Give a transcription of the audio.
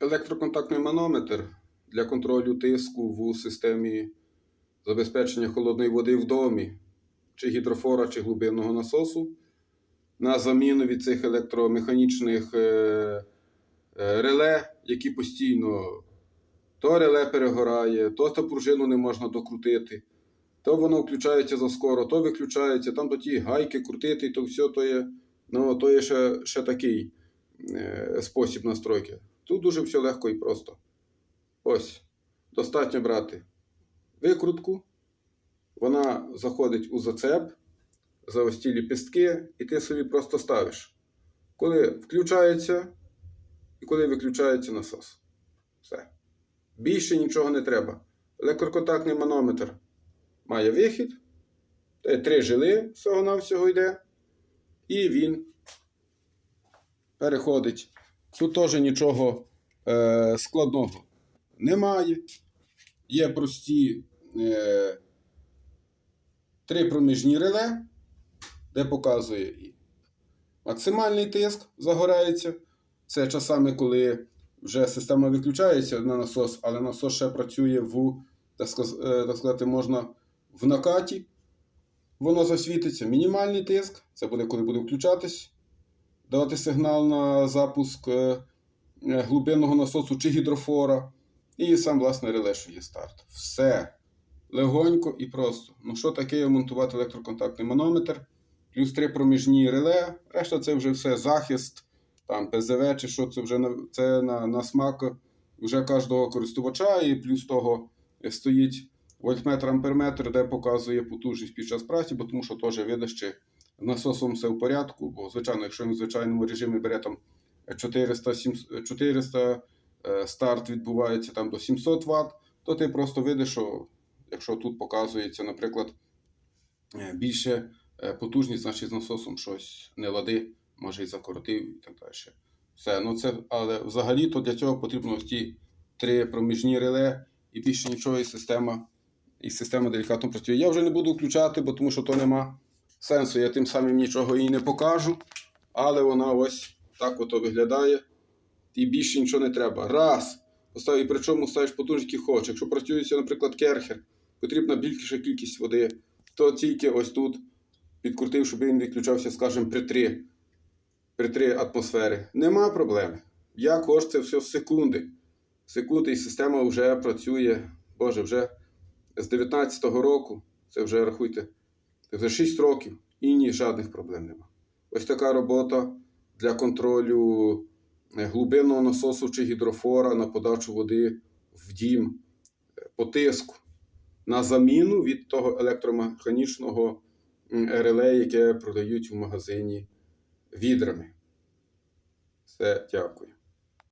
Електроконтактний манометр для контролю тиску в системі забезпечення холодної води в домі, чи гідрофора, чи глибинного насосу. На заміну від цих електромеханічних е, е, реле, які постійно то реле перегорає, то та пружину не можна докрутити, то воно включається заскоро, то виключається, там до ті гайки крутити, то все то є, ну, то є ще, ще такий спосіб настройки. Тут дуже все легко і просто. Ось, достатньо брати викрутку, вона заходить у зацеп за ось ті ліпістки, і ти собі просто ставиш. Коли включається і коли виключається насос. Все. Більше нічого не треба. Електроконтактний манометр має вихід. Три жили всього-навсього йде. І він переходить. Тут теж нічого е, складного немає. Є прості е, три проміжні реле, де показує максимальний тиск загорається. Це часами, коли вже система виключається на насос, але насос ще працює в, е, так сказати, можна в накаті. Воно засвітиться. Мінімальний тиск, це буде, коли буде включатись, давати сигнал на запуск е, е, глибинного насосу чи гідрофора. І сам, власне, реле, що є старт. Все. Легонько і просто. Ну, що таке монтувати електроконтактний манометр? Плюс три проміжні реле. Решта це вже все захист, там ПЗВ чи що, це вже на, це на, на смак вже кожного користувача. І плюс того стоїть вольтметр амперметр, де показує потужність під час праці, бо тому що теж з насосом все в порядку. Бо, звичайно, якщо він в звичайному режимі бере там 400, 400 е, старт відбувається там до 700 Вт, то ти просто видиш, що якщо тут показується, наприклад, е, більше е, потужність, значить з насосом щось не лади, може і закоротив і так далі. Все, ну це, але взагалі то для цього потрібно ті три проміжні реле і більше нічого, і система, і система делікатно працює. Я вже не буду включати, бо тому що то нема сенсу. Я тим самим нічого їй не покажу. Але вона ось так ото виглядає. І більше нічого не треба. Раз. Постав, і причому ставиш потужність, які хочеш. Якщо працюється, наприклад, керхер, потрібна більша кількість води, то тільки ось тут підкрутив, щоб він відключався, скажімо, при 3, при 3 атмосфери. Нема проблеми. Я кошт це все в секунди. Секунди, і система вже працює, Боже, вже з 19-го року, це вже рахуйте, вже 6 років і ні, жодних проблем нема. Ось така робота для контролю е, глибинного насосу чи гідрофора на подачу води в дім е, по тиску на заміну від того електромеханічного реле, яке продають в магазині відрами. Все, дякую.